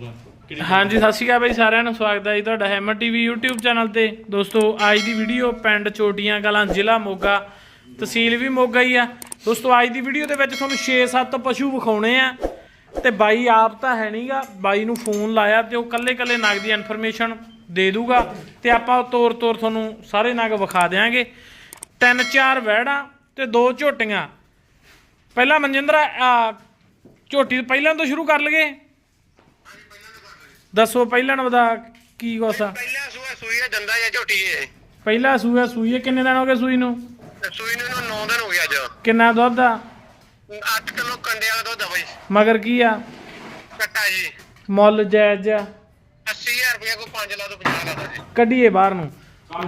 ਹਾਂਜੀ ਸਤਿ ਸ਼੍ਰੀ ਅਕਾਲ ਬਾਈ ਸਾਰਿਆਂ ਨੂੰ ਸਵਾਗਤ ਹੈ ਜੀ ਤੁਹਾਡਾ ਹੈਮਰ ਟੀਵੀ YouTube ਚੈਨਲ ਤੇ। ਦੋਸਤੋ ਅੱਜ ਦੀ ਵੀਡੀਓ ਪਿੰਡ ਚੋਟੀਆਂ ਕਲਾਂ ਜ਼ਿਲ੍ਹਾ ਮੋਗਾ ਤਹਿਸੀਲ ਵੀ ਮੋਗਾ ਹੀ ਆ। ਦੋਸਤੋ ਅੱਜ ਦੀ ਵੀਡੀਓ ਦੇ ਵਿੱਚ ਤੁਹਾਨੂੰ 6-7 ਪਸ਼ੂ ਵਿਖਾਉਣੇ ਆ। ਤੇ ਬਾਈ ਆਪ ਤਾਂ ਹੈ ਨਹੀਂਗਾ ਬਾਈ ਨੂੰ ਫੋਨ ਲਾਇਆ ਤੇ ਉਹ ਕੱਲੇ ਕੱਲੇ ਨਗ ਦੀ ਇਨਫੋਰਮੇਸ਼ਨ ਦੇ ਦੂਗਾ ਤੇ ਆਪਾਂ ਤੋਰ ਤੋਰ ਤੁਹਾਨੂੰ ਸਾਰੇ ਨਗ ਵਿਖਾ ਦੇਾਂਗੇ ਤਿੰਨ ਚਾਰ ਵਹਿੜਾਂ ਤੇ ਦੋ ਝੋਟੀਆਂ। ਪਹਿਲਾਂ ਮਨਜਿੰਦਰ ਆ, ਝੋਟੀ ਪਹਿਲਾਂ ਤੋਂ ਸ਼ੁਰੂ ਕਰ ਲਈਏ। ਦੱਸੋ ਪਹਿਲਾਂ ਨਵਦਾ ਕੀ ਕੋਸਾ ਪਹਿਲਾ ਸੂਆ ਸੂਈ ਦੰਦਾ ਜਾਂ ਝੋਟੀ ਇਹ। ਪਹਿਲਾ ਸੂਆ ਸੂਈ ਹੈ ਕਿੰਨੇ ਦਿਨ ਹੋ ਗਏ ਸੂਈ ਨੂੰ? ਤੇ ਸੂਈ ਨੂੰ 9 ਦਿਨ ਹੋ ਗਿਆ ਅੱਜ। ਕਿੰਨਾ ਦੁੱਧ ਆ? 8 ਕਿਲੋ ਕੰਡੇ ਵਾਲਾ ਦੁੱਧ ਆ ਬਈ। ਮਗਰ ਕੀ ਆ? ਕੱਟਾ ਜੀ। ਮੁੱਲ ਜਾਇਜ਼ ਆ। 80000 ਰੁਪਏ ਕੋ 5 ਲਾ ਤੋਂ 50 ਲਾ ਦੋ ਜੀ। ਕੱਢੀਏ ਬਾਹਰ ਨੂੰ।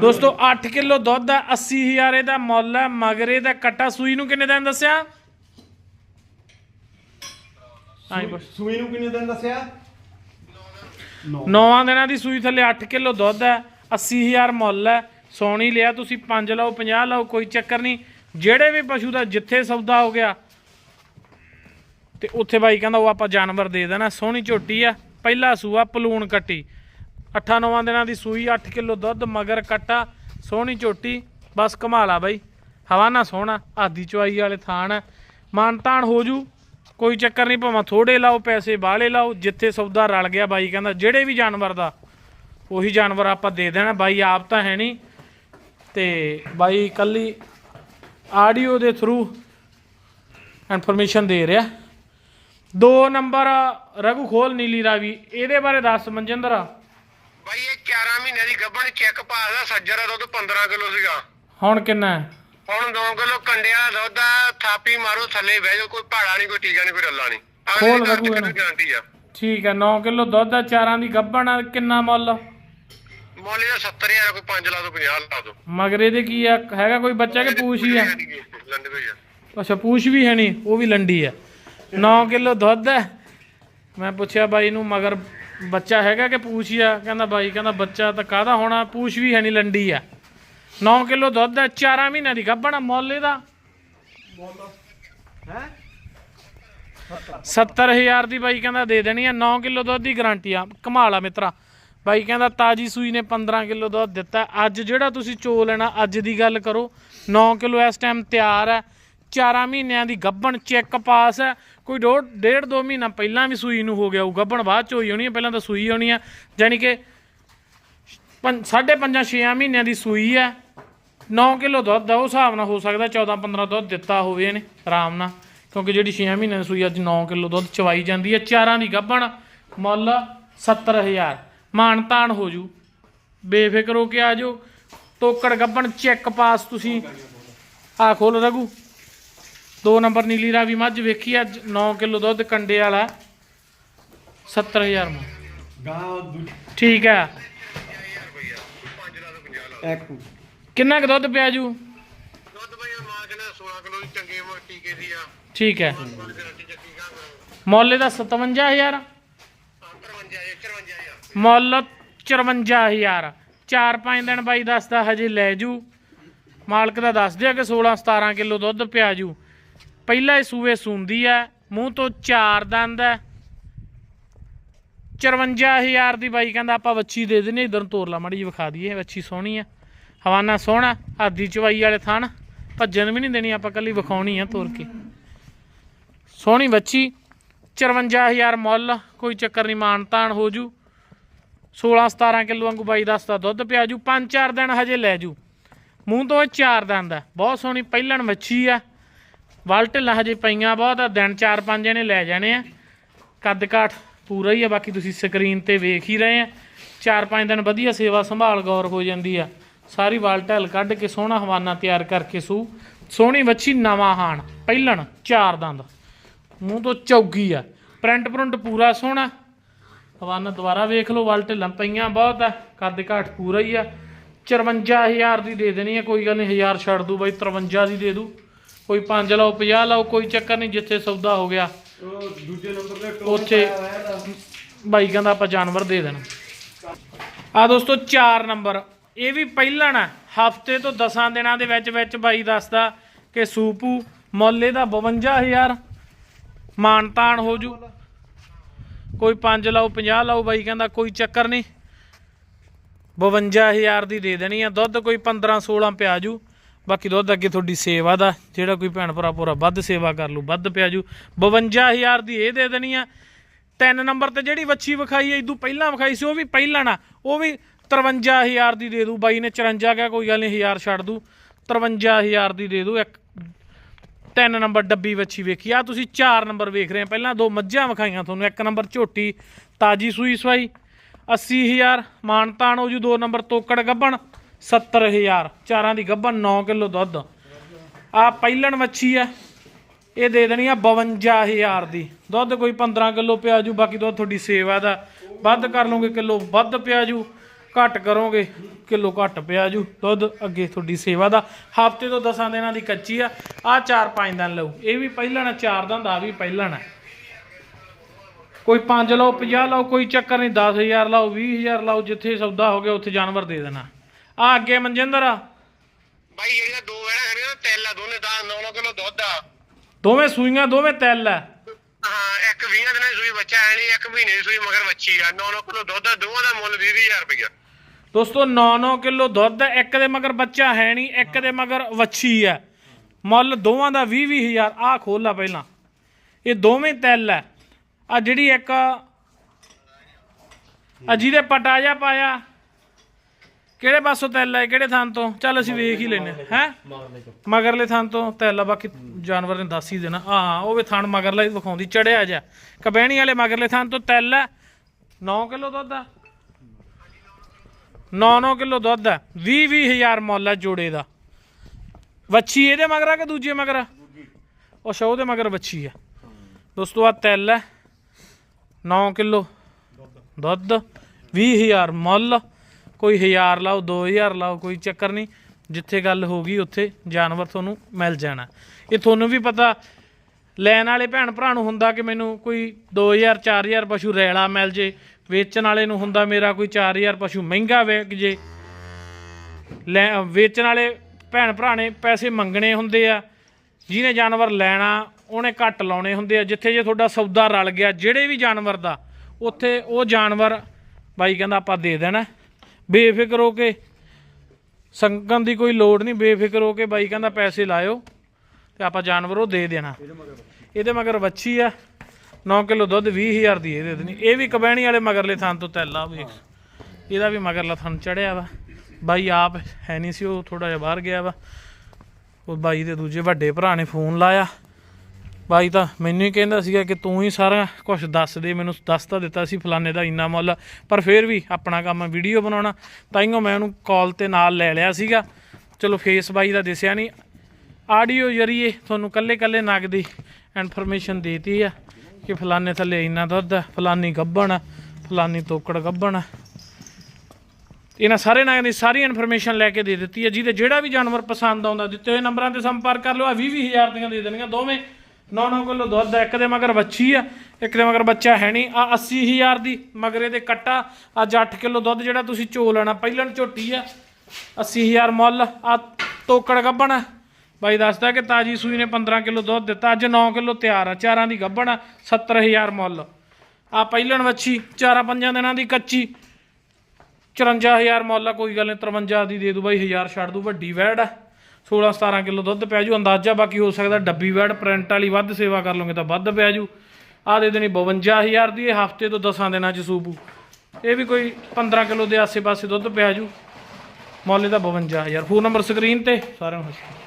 ਦੋਸਤੋ 8 ਕਿਲੋ ਦੁੱਧ ਆ 80000 ਇਹਦਾ ਮੁੱਲ ਆ ਮਗਰ ਇਹਦਾ ਕੱਟਾ ਸੂਈ ਨੂੰ ਕਿੰਨੇ ਦਿਨ ਦੱਸਿਆ? ਆਈ ਬਸ। ਸੂਈ ਨੂੰ ਕਿੰਨੇ ਦਿਨ ਦੱਸਿਆ? ਨੌਵਾਂ ਦਿਨਾਂ ਦੀ ਸੂਈ ਥੱਲੇ 8 ਕਿਲੋ ਦੁੱਧ ਹੈ 80000 ਮੁੱਲ ਹੈ। ਸੋਣੀ ਲਿਆ ਤੁਸੀਂ 5 ਲਓ 50 ਲਓ, ਕੋਈ ਚੱਕਰ ਨਹੀਂ। ਜਿਹੜੇ ਵੀ ਪਸ਼ੂ ਦਾ ਜਿੱਥੇ ਸੌਦਾ ਹੋ ਗਿਆ, ਤੇ ਉੱਥੇ ਬਾਈ ਕਹਿੰਦਾ ਉਹ ਆਪਾਂ ਜਾਨਵਰ ਦੇ ਦੇਣਾ। ਸੋਹਣੀ ਝੋਟੀ ਆ, ਪਹਿਲਾ ਸੂਆ ਪਲੂਣ ਕੱਟੀ। 8-9 ਦਿਨਾਂ ਦੀ ਸੂਈ 8 ਕਿਲੋ ਦੁੱਧ, ਮਗਰ ਕੱਟਾ, ਸੋਹਣੀ ਝੋਟੀ। ਬਸ ਕਮਾਲਾ ਬਾਈ। ਹਵਾ ਨਾ ਸੋਹਣਾ, ਆਦੀ ਚੁਆਈ ਵਾਲੇ ਥਾਣ ਹੈ ਮਾਨਤਾਨ ਹੋ ਜੂ। ਕੋਈ ਚੱਕਰ ਨਹੀਂ ਭਾਵੇਂ ਥੋੜੇ ਲਾਓ ਪੈਸੇ ਬਾਹਲੇ ਲਾਓ ਜਿੱਥੇ ਸੌਦਾ ਰਲ ਗਿਆ ਬਾਈ ਕਹਿੰਦਾ ਜਿਹੜੇ ਵੀ ਜਾਨਵਰ ਦਾ ਉਹੀ ਜਾਨਵਰ ਆਪਾਂ ਦੇ ਦੇਣਾ। ਬਾਈ ਆਪ ਤਾਂ ਹੈ ਨਹੀਂ। ਤੇ ਬਾਈ ਕੱਲੀ ਆਡੀਓ ਦੇ ਥਰੂ ਇਨਫੋਰਮੇਸ਼ਨ ਦੇ ਰਿਹਾ। ਦੋ ਨੰਬਰ ਰਘੂ ਖੋਲ ਨੀਲੀ ਰਾਵੀ ਇਹਦੇ ਬਾਰੇ ਦੱਸ ਮਨਜਿੰਦਰ। ਬਾਈ ਇਹ 11 ਮਹੀਨੇ ਦੀ ਗੱਭਣ ਚੈੱਕ ਪਾਸ ਦਾ ਸੱਜਰ ਦਾ ਦੁੱਧ 15 ਕਿਲੋ ਸੀਗਾ। ਹੁਣ ਕਿੰਨਾ ਹੈ? ਹੁਣ 2 ਕਿਲੋ ਕੰਡੇ ਵਾਲਾ ਦੁੱਧ ਆ ਥਾਪੀ ਮਾਰੋ ਥੱਲੇ ਬਹਿ ਜਾਓ ਕੋਈ ਭਾੜਾ ਨਹੀਂ ਕੋਈ ਟੀਕਾ ਨਹੀਂ ਕੋਈ ਰੱਲਾ ਨਹੀਂ। ਖੋਲ ਲੱਗੂ ਇਹਨੂੰ। ਗਾਰੰਟੀ ਆ। ਠੀਕ ਹੈ 9 ਕਿਲੋ ਦੁੱਧ ਆ ਚਾਰਾਂ ਦੀ ਗੱਭਣ ਆ ਕਿੰਨਾ ਮੁੱਲ? ਮੁੱਲ ਇਹਦਾ 70000 ਕੋਈ 5 ਲਾ ਦੋ 50 ਲਾ ਦੋ। ਮਗਰ ਇਹਦੇ ਕੀ ਆ ਹੈਗਾ ਕੋਈ ਬੱਚਾ ਕਿ ਪੂਛ ਹੀ ਆ? ਲੰਡ ਆ। ਅੱਛਾ ਪੂਛ ਵੀ ਹੈ ਨਹੀਂ ਉਹ ਵੀ ਲੰਡੀ ਹੈ 9 ਕਿਲੋ ਦੁੱਧ ਹੈ ਮੈਂ ਪੁੱਛਿਆ ਬਾਈ ਨੂੰ ਮਗਰ ਬੱਚਾ ਹੈਗਾ ਕਿ ਪੂਛ ਹੀ ਆ? ਕਹਿੰਦਾ ਬਾਈ ਕਹਿੰਦਾ ਬੱਚਾ ਤਾਂ ਕਾਹਦਾ ਹੋਣਾ ਪੂਛ ਵੀ ਹੈ ਨਹੀਂ ਲੰਡੀ ਆ। 9 ਕਿਲੋ ਦੁੱਧ ਹੈ 4 ਮਹੀਨਿਆਂ ਦੀ ਗੱਭਣ ਆ, ਮੁੱਲ ਇਹਦਾ। ਹੈ 70000 ਦੀ ਬਾਈ ਕਹਿੰਦਾ ਦੇ ਦੇਣੀ ਆ 9 ਕਿਲੋ ਦੁੱਧ ਦੀ ਗਾਰੰਟੀ ਆ। ਕਮਾਲ ਆ ਮਿੱਤਰਾ। ਬਾਈ ਕਹਿੰਦਾ ਤਾਜੀ ਸੂਈ ਨੇ 15 ਕਿਲੋ ਦੁੱਧ ਦਿੱਤਾ। ਅੱਜ ਜਿਹੜਾ ਤੁਸੀਂ ਚੋ ਲੈਣਾ, ਅੱਜ ਦੀ ਗੱਲ ਕਰੋ। 9 ਕਿਲੋ ਇਸ ਟਾਈਮ ਤਿਆਰ ਹੈ। 4 ਮਹੀਨਿਆਂ ਦੀ ਗੱਭਣ ਚੈੱਕ ਪਾਸ ਹੈ। ਕੋਈ ਡੋ ਡੇਢ ਦੋ ਮਹੀਨਾ ਪਹਿਲਾਂ ਵੀ ਸੂਈ ਨੂੰ ਹੋ ਗਿਆ ਉਹ ਗੱਭਣ ਬਾਅਦ ਚ ਹੋਈ ਹੋਣੀ ਹੈ ਪਹਿਲਾਂ ਤਾਂ ਸੂਈ ਹੋਣੀ ਹੈ ਜਾਣੀ ਕਿ ਪੰਜ- ਸਾਢੇ ਪੰਜਾਂ 6 ਮਹੀਨਿਆਂ ਦੀ ਸੂਈ ਹੈ। 9 ਕਿਲੋ ਦੁੱਧ ਆ ਉਹ ਹਿਸਾਬ ਨਾਲ ਹੋ ਸਕਦਾ 14 15 ਦੁੱਧ ਦਿੱਤਾ ਹੋਵੇ ਇਹਨੇ ਆਰਾਮ ਨਾਲ। ਕਿਉਂਕਿ ਜਿਹੜੀ 6 ਮਹੀਨਿਆਂ ਦੀ ਸੂਈ ਅੱਜ 9 ਕਿਲੋ ਦੁੱਧ ਚਵਾਈ ਜਾਂਦੀ ਹੈ ਚਾਰਾਂ ਦੀ ਗੱਭਣ ਮੁੱਲ 70000 ਮਾਣ ਤਾਣ ਹੋ ਜੂ। ਬੇਫਿਕਰ ਹੋ ਕੇ ਆ ਜਾਓ। ਤੋਕੜ ਗੱਭਣ ਚੈੱਕ ਪਾਸ ਤੁਸੀਂ। ਆ ਖੋਲ ਰਗੂ ਦੋ ਨੰਬਰ ਨੀਲੀ ਰਾਵੀ ਮੱਝ ਵੇਖੀ ਅੱਜ 9 ਕਿਲੋ ਦੁੱਧ ਕੰਡੇ ਵਾਲਾ। 70000 ਨੂੰ ਗਾਂ ਠੀਕ ਹੈ 5 ਲਾ ਦੋ 50 ਲਾ ਇੱਕ ਕਿੰਨਾ ਕੁ ਦੁੱਧ ਪਿਆ ਜੂ? ਦੁੱਧ ਬਈ ਮਾਂ ਕਹਿੰਦਾ 16 ਕਿਲੋ ਦੀ ਚੰਗੇ ਮੋ ਟੀਕੇ ਦੀ ਆ। ਠੀਕ ਹੈ। ਗਾਰੰਟੀ ਚੱਕੀ ਗਾ ਮੁੱਲ ਇਹਦਾ 57000 53 54000 ਮੁੱਲ 54000 4-5 ਦਿਨ ਬਾਈ ਦੱਸਦਾ ਹਜੇ ਲੈ ਜੂ। ਮਾਲਕ ਦਾ ਦੱਸ ਦਿਆ ਕਿ 16-17 ਕਿਲੋ ਦੁੱਧ ਪਿਆ ਜੂ। ਪਹਿਲਾ ਹੀ ਸੂਏ ਸੁੰਦੀ ਹੈ ਮੂੰਹ ਤੋਂ ਚਾਰ ਦੰਦ ਹੈ 54000 ਦੀ ਬਾਈ ਕਹਿੰਦਾ ਆਪਾਂ ਵੱਛੀ ਦੇ ਦਿੰਨੇ ਇਧਰ ਤੋਰ ਲਾ ਮਾੜੀ ਜਿਹੀ ਵਿਖਾ ਦਈਏ ਵੱਛੀ ਸੋਹਣੀ ਆ। ਹਵਾਨਾ ਸੋਹਣਾ, ਆਦੀ ਚਵਾਈ ਵਾਲੇ ਥਣ। ਭੱਜਣ ਵੀ ਨਹੀਂ ਦੇਣੀ, ਆਪਾਂ ਕੱਲੀ ਵਿਖਾਉਣੀ ਆ ਤੋਰ ਕੇ। ਸੋਹਣੀ ਵੱਛੀ 54000 ਮੁੱਲ, ਕੋਈ ਚੱਕਰ ਨਹੀਂ ਮਾਨਤਾਨ ਹੋ ਜੂ। 16 17 ਕਿਲੋ ਵਾਂਗੂ ਬਾਈ ਦੱਸਦਾ ਦੁੱਧ ਪਿਆ ਜੂ 5-4 ਦਿਨ ਹਜੇ ਲੈ ਜੂ। ਮੂੰਹ ਤੋਂ ਇਹ ਚਾਰ ਦਿਨ ਦਾ, ਬਹੁਤ ਸੋਹਣੀ ਪਹਿਲਣ ਮੱਛੀ ਆ। ਵਲ ਢਿੱਲਾਂ ਹਜੇ ਪਈਆਂ ਬਹੁਤ ਆ, ਦਿਨ 4-5 ਜਣੇ ਲੈ ਜਾਣੇ ਆ। ਕੱਦ ਕਾਠ ਪੂਰਾ ਹੀ ਆ, ਬਾਕੀ ਤੁਸੀਂ ਸਕਰੀਨ ਤੇ ਵੇਖ ਹੀ ਰਹੇ ਆ। 4-5 ਦਿਨ ਵਧੀਆ ਸੇਵਾ ਸੰਭਾਲ ਗੌਰ ਹੋ ਜਾਂਦੀ ਆ। ਸਾਰੀ ਵਾਲ ਢਿੱਲ ਕੱਢ ਕੇ ਸੋਹਣਾ ਹਵਾਨਾ ਤਿਆਰ ਕਰਕੇ ਸੂ। ਸੋਹਣੀ ਵੱਛੀ ਨਵਾਂ ਹਾਣ, ਪਹਿਲਣ, ਚਾਰ ਦੰਦ। ਮੂੰਹ ਤੋਂ ਚੌਗੀ ਆ। ਪ੍ਰਿੰਟ ਪ੍ਰਿੰਟ ਪੂਰਾ ਸੋਹਣਾ। ਹਵਾਨਾ ਦੁਬਾਰਾ ਵੇਖ ਲਓ, ਵਾਲ ਢਿੱਲਾਂ ਪਈਆਂ ਬਹੁਤ ਆ। ਕੱਦ ਘਾਟ ਪੂਰਾ ਹੀ ਆ। 54000 ਦੀ ਦੇ ਦੇਣੀ ਆ, ਕੋਈ ਗੱਲ ਨਹੀਂ 1000 ਛੱਡ ਦੂ ਬਾਈ 53 ਦੀ ਦੇ ਦੂ। ਕੋਈ 5 ਲਾਓ 50 ਲਾਓ, ਕੋਈ ਚੱਕਰ ਨਹੀਂ, ਜਿੱਥੇ ਸੌਦਾ ਹੋ ਗਿਆ। ਦੂਜੇ ਨੰਬਰ ਤੇ ਉੱਥੇ- ਬਾਈ ਕਹਿੰਦਾ ਆਪਾਂ ਜਾਨਵਰ ਦੇ ਦੇਣਾ। ਆ ਦੋਸਤੋ 4 ਨੰਬਰ। ਇਹ ਵੀ ਪਹਿਲਣ ਆ ਹਫ਼ਤੇ ਤੋਂ 10 ਦਿਨਾਂ ਦੇ ਵਿੱਚ ਵਿੱਚ ਬਾਈ ਦੱਸਦਾ ਕਿ ਸੂਪੂ ਮੁੱਲ ਇਹਦਾ 52000 ਮਾਨਤਾਨ ਹੋ ਜੂ। ਕੋਈ 5 ਲਾਓ 50 ਲਾਓ, ਬਾਈ ਕਹਿੰਦਾ ਕੋਈ ਚੱਕਰ ਨਹੀਂ। 52000 ਦੀ ਦੇ ਦੇਣੀ ਆ, ਦੁੱਧ ਕੋਈ 15 16 ਪਿਆ ਜੂ। ਬਾਕੀ ਦੁੱਧ ਅੱਗੇ ਤੁਹਾਡੀ ਸੇਵਾ ਦਾ, ਜਿਹੜਾ ਕੋਈ ਭੈਣ ਭਰਾ ਪੂਰਾ ਵੱਧ ਸੇਵਾ ਕਰ ਲੂ, ਵੱਧ ਪਿਆ ਜੂ। 52000 ਦੀ ਇਹ ਦੇ ਦੇਣੀ ਆ। ਤਿੰਨ ਨੰਬਰ ਤੇ ਜਿਹੜੀ ਵੱਛੀ ਵਿਖਾਈ ਐ ਇਦੋਂ ਪਹਿਲਾਂ ਵਿਖਾਈ ਸੀ, ਉਹ ਵੀ ਪਹਿਲਾਂ ਨਾ, ਉਹ ਵੀ 53000 ਦੀ ਦੇ ਦੂ ਬਾਈ ਨੇ 54 ਕਿਹਾ, ਕੋਈ ਗੱਲ ਨਹੀਂ 1000 ਛੱਡ ਦੂ 53000 ਦੀ ਦੇ ਦੂ ਇੱਕ, ਤਿੰਨ ਨੰਬਰ ਡੱਬੀ ਵੱਛੀ ਵੇਖੀ। ਆ ਤੁਸੀਂ ਚਾਰ ਨੰਬਰ ਵੇਖ ਰਹੇ ਪਹਿਲਾਂ ਦੋ ਮੱਝਾਂ ਵਿਖਾਈਆਂ ਤੁਹਾਨੂੰ। ਇੱਕ ਨੰਬਰ ਝੋਟੀ, ਤਾਜੀ ਸੂਈ ਸਵਾਈ 80000 ਮਾਨਤਾਨ ਹੋ ਜੂ, ਦੋ ਨੰਬਰ ਤੋਕੜ ਗੱਬਣ 70000 ਚਾਰਾਂ ਦੀ ਗੱਬਣ 9 ਕਿਲੋ ਦੁੱਧ। ਆ ਪਹਿਲਣ ਵੱਛੀ ਆ ਇਹ ਦੇ ਦੇਣੀ ਆ 52000 ਦੀ। ਦੁੱਧ ਕੋਈ 15 ਕਿਲੋ ਪਿਆ ਜੂ, ਬਾਕੀ ਦੁੱਧ ਤੁਹਾਡੀ ਸੇਵਾ ਦਾ। ਵੱਧ ਕਰ ਲਓਗੇ ਕਿਲੋ, ਵੱਧ ਪਿਆ ਜੂ। ਘੱਟ ਕਰੋਗੇ ਕਿਲੋ ਘੱਟ ਪਿਆ ਜੂ। ਦੁੱਧ ਅੱਗੇ ਤੁਹਾਡੀ ਸੇਵਾ ਦਾ। ਹਫ਼ਤੇ ਤੋਂ 10 ਦਿਨਾਂ ਦੀ ਕੱਚੀ ਆ। ਆ 4-5 ਦਿਨ ਲਊ। ਇਹ ਵੀ ਪਹਿਲਾਂ ਨਾ 4 ਦਿਨ ਦਾ ਵੀ ਪਹਿਲਾਂ ਨਾ। ਕੋਈ 5 ਲਓ 50 ਲਓ ਕੋਈ ਚੱਕਰ ਨਹੀਂ 10000 ਲਾਓ 20000 ਲਾਓ ਜਿੱਥੇ ਸੌਦਾ ਹੋ ਗਿਆ ਉੱਥੇ ਜਾਨਵਰ ਦੇ ਦੇਣਾ। ਆ ਅੱਗੇ ਮਨਜਿੰਦਰ ਆ। ਬਾਈ ਜਿਹੜੀਆਂ ਦੋ ਵੈਣਾ ਖੜੀਆਂ ਨਾ ਤਿੰਨ ਆ ਦੋਨੇ ਦਾ 9 ਕਿਲੋ ਦੁੱਧ ਆ। ਦੋਵੇਂ ਸੂਈਆਂ ਦੋਵੇਂ ਤਿਲ ਆ। ਹਾਂ ਇੱਕ 20 ਦਿਨਾਂ ਦੀ ਸੂਈ ਬੱਚਾ ਨਹੀਂ ਇੱਕ ਮਹੀਨੇ ਦੀ ਸੂਈ ਮਗਰ ਬੱਚੀ ਆ। 9 ਕਿਲੋ ਦੁੱਧ ਆ ਦੋਵਾਂ ਦਾ ਮੁੱਲ 20000 ਰੁਪਇਆ ਦੋਸਤੋ 9-9 ਕਿਲੋ ਦੁੱਧ ਹੈ ਇੱਕ ਦੇ ਮਗਰ ਬੱਚਾ ਹੈ ਨਹੀਂ ਇੱਕ ਦੇ ਮਗਰ ਵੱਛੀ ਹੈ। ਮੁੱਲ ਦੋਵਾਂ ਦਾ 20 ਹਜ਼ਾਰ ਆ ਖੋਲਾ ਪਹਿਲਾਂ। ਇਹ ਦੋਵੇਂ ਤਿਲ ਹੈ। ਆ ਜਿਹੜੀ ਇੱਕ ਆ ਜਿਹਦੇ ਪਟਾਜਾ ਪਾਇਆ ਕਿਹੜੇ ਪਾਸੋਂ ਤਿਲ ਹੈ ਕਿਹੜੇ ਥਾਂ ਤੋਂ? ਚੱਲ ਅਸੀਂ ਵੇਖ ਹੀ ਲੈਨੇ ਹੈ। ਮਗਰਲੇ ਥਾਂ ਤੋਂ ਤਿਲ ਆ ਬਾਕੀ ਜਾਨਵਰ ਨੇ ਦੱਸ ਹੀ ਦੇਣਾ। ਹਾਂ ਉਹ ਵੀ ਥਾਂ ਮਗਰਲਾ ਹੀ ਵਿਖਾਉਂਦੀ ਚੜਿਆ ਜਾ ਕਬੈਣੀ ਵਾਲੇ ਮਗਰਲੇ ਥਾਂ ਤੋਂ ਤਿਲ ਹੈ। 9 ਕਿਲੋ ਦੁੱਧ ਆ। 9-9 ਕਿਲੋ ਦੁੱਧ ਹੈ 20 ਹਜ਼ਾਰ ਮੁੱਲ ਹੈ ਜੋੜੇ ਦਾ। ਵੱਛੀ ਇਹਦੇ ਮਗਰ ਆ ਕਿ ਦੂਜੇ ਮਗਰ ਆ? ਉਹ ਸ਼ੋ ਦੇ ਮਗਰ ਵੱਛੀ ਆ। ਦੋਸਤੋ ਆ ਤਿਲ ਹੈ 9 ਕਿਲੋ ਦੁੱਧ 20000 ਮੁੱਲ। ਕੋਈ 1000 ਲਾਓ 2000 ਲਾਓ, ਕੋਈ ਚੱਕਰ ਨਹੀਂ। ਜਿੱਥੇ ਗੱਲ ਹੋ ਗਈ, ਉੱਥੇ ਜਾਨਵਰ ਤੁਹਾਨੂੰ ਮਿਲ ਜਾਣਾ। ਇਹ ਤੁਹਾਨੂੰ ਵੀ ਪਤਾ, ਲੈਣ ਵਾਲੇ ਭੈਣ ਭਰਾ ਨੂੰ ਹੁੰਦਾ ਕਿ ਮੈਨੂੰ ਕੋਈ 2000 4000 ਪਸ਼ੂ ਰੈਲਾ ਮਿਲ ਜੇ। ਵੇਚਣ ਵਾਲੇ ਨੂੰ ਹੁੰਦਾ ਮੇਰਾ ਕੋਈ 4000 ਪਸ਼ੂ ਮਹਿੰਗਾ ਵੇਚ ਜੇ। ਲੈ, ਵੇਚਣ ਵਾਲੇ ਭੈਣ ਭਰਾ ਨੇ ਪੈਸੇ ਮੰਗਣੇ ਹੁੰਦੇ ਆ, ਜਿਹਨੇ ਜਾਨਵਰ ਲੈਣਾ, ਉਹਨੇ ਘੱਟ ਲਾਉਣੇ ਹੁੰਦੇ ਆ। ਜਿੱਥੇ ਜੇ ਤੁਹਾਡਾ ਸੌਦਾ ਰਲ ਗਿਆ, ਜਿਹੜੇ ਵੀ ਜਾਨਵਰ ਦਾ, ਉੱਥੇ ਉਹ ਜਾਨਵਰ ਬਾਈ ਕਹਿੰਦਾ ਆਪਾਂ ਦੇ ਦੇਣਾ। ਬੇਫਿਕਰ ਹੋ ਕੇ ਸੰਗਣ ਦੀ ਕੋਈ ਲੋੜ ਨਹੀਂ, ਬੇਫਿਕਰ ਹੋ ਕੇ ਬਾਈ ਕਹਿੰਦਾ ਪੈਸੇ ਲਾਇਓ, ਤੇ ਆਪਾਂ ਜਾਨਵਰ ਉਹ ਦੇ ਦੇਣਾ। ਇਹਦੇ ਮਗਰ ਵੱਛੀ ਆ। 9 ਕਿਲੋ ਦੁੱਧ 20000 ਦੀ ਇਹਦੇ ਦੇ ਇਹ ਵੀ ਕਬੈਣੀ ਵਾਲੇ ਮਗਰਲੇ ਥਾਂ ਤੋਂ ਤੈਲਾ ਵੇਖ। ਇਹਦਾ ਵੀ ਮਗਰਲਾ ਥਣ ਚੜਿਆ ਵਾ। ਬਾਈ ਆਪ ਹੈ ਨਹੀਂ ਸੀ, ਉਹ ਥੋੜਾ ਜਿਹਾ ਬਾਹਰ ਗਿਆ ਵਾ। ਉਹ ਬਾਈ ਦੇ ਦੂਜੇ ਵੱਡੇ ਭਰਾ ਨੇ ਫੋਨ ਲਾਇਆ। ਬਾਈ ਤਾਂ ਮੈਨੂੰ ਹੀ ਕਹਿੰਦਾ ਸੀਗਾ ਕਿ ਤੂੰ ਹੀ ਸਾਰਾ ਕੁਝ ਦੱਸ ਦੇ, ਮੈਨੂੰ ਦੱਸ ਤਾਂ ਦਿੱਤਾ ਸੀ, ਫਲਾਣੇ ਦਾ ਇੰਨਾ ਮੁੱਲ। ਪਰ ਫਿਰ ਵੀ ਆਪਣਾ ਕੰਮ ਵੀਡੀਓ ਬਣਾਉਣਾ। ਤਾਈਓ ਮੈਂ ਉਹਨੂੰ ਕਾਲ ਤੇ ਨਾਲ ਲੈ ਲਿਆ ਸੀਗਾ। ਚਲੋ ਫੇਸ ਬਾਈ ਦਾ ਦਿਸਿਆ ਨਹੀਂ ਆਡੀਓ ਜਰੀਏ ਤੁਹਾਨੂੰ ਕੱਲੇ ਕੱਲੇ ਨਗ ਦੀ ਇਨਫੋਰਮੇਸ਼ਨ ਦੇਤੀ ਆ। ਕਿ ਫਲਾਣੇ ਥੱਲੇ ਇੰਨਾ ਦੁੱਧ ਹੈ ਫਲਾਨੀ ਗੱਬਣ ਹੈ ਫਲਾਨੀ ਤੋਕੜ ਗੱਬਣ ਆ। ਇਹਨਾਂ ਸਾਰੇ ਨਾਗ ਦੀ ਸਾਰੀ ਇਨਫੋਰਮੇਸ਼ਨ ਲੈ ਕੇ ਦੇ ਦਿੱਤੀ ਹੈ ਜਿਹਦੇ ਜਿਹੜਾ ਵੀ ਜਾਨਵਰ ਪਸੰਦ ਆਉਂਦਾ ਦਿੱਤੇ ਹੋਏ ਨੰਬਰਾਂ ਤੇ ਸੰਪਰਕ ਕਰ ਲਿਓ ਆ 20 ਹਜ਼ਾਰ ਦੀਆਂ ਦੇ ਦੇਣੀਆਂ ਦੋਵੇਂ 9-9 ਕਿਲੋ ਦੁੱਧ ਆ, ਇੱਕ ਦੇ ਮਗਰ ਵੱਛੀ ਆ ਇੱਕ ਦੇ ਮਗਰ ਬੱਚਾ ਹੈ ਨਹੀਂ ਆ 80000 ਦੀ ਮਗਰ ਇਹਦੇ ਕੱਟਾ ਅੱਜ 8 ਕਿਲੋ ਦੁੱਧ ਜਿਹੜਾ ਤੁਸੀਂ ਚੋ ਲੈਣਾ ਪਹਿਲਾਂ ਝੋਟੀ ਆ 80000 ਮੁੱਲ ਆ ਤੋਕੜ ਗੱਬਣ ਹੈ ਬਾਈ ਦੱਸਦਾ ਕਿ ਤਾਜੀ ਸੂਈ ਨੇ 15 ਕਿਲੋ ਦੁੱਧ ਦਿੱਤਾ, ਅੱਜ 9 ਕਿਲੋ ਤਿਆਰ ਆ, ਚਾਰਾਂ ਦੀ ਗੱਭਣ ਆ 70000 ਮੁੱਲ। ਆ ਪਹਿਲਣ ਵੱਛੀ, ਚਾਰਾਂ ਪੰਜਾਂ ਦਿਨਾਂ ਦੀ ਕੱਚੀ 54000 ਮੁੱਲ ਆ, ਕੋਈ ਗੱਲ ਨਹੀਂ 53 ਦੀ ਦੇ ਦੂ ਬਾਈ 1000 ਛੱਡ ਦੂ, ਵੱਡੀ ਵੈੜ ਆ। 16 17 ਕਿਲੋ ਦੁੱਧ ਪੈ ਜੂ, ਅੰਦਾਜ਼ਾ ਬਾਕੀ ਹੋ ਸਕਦਾ ਡੱਬੀ ਵੈੜ, ਪ੍ਰਿੰਟ ਵਾਲੀ ਵੱਧ ਸੇਵਾ ਕਰ ਲਓਗੇ ਤਾਂ ਵੱਧ ਪੈ ਜੂ। ਆ ਦੇ ਦੇਣੀ 52000 ਦੀ, ਇਹ ਹਫ਼ਤੇ ਤੋਂ 10 ਦਿਨਾਂ ਚ ਸੂਪੂ ਇਹ ਵੀ ਕੋਈ 15 ਕਿਲੋ ਦੇ ਆਸੇ-ਪਾਸੇ ਦੁੱਧ ਪਿਆ ਜੂ। ਮੁੱਲ ਇਹਦਾ 52000 ਫੋਨ ਨੰਬਰ ਸਕਰੀਨ ਤੇ, ਸਾਰਿਆਂ ਨੂੰ ਹੁਸ਼ਿਆਰ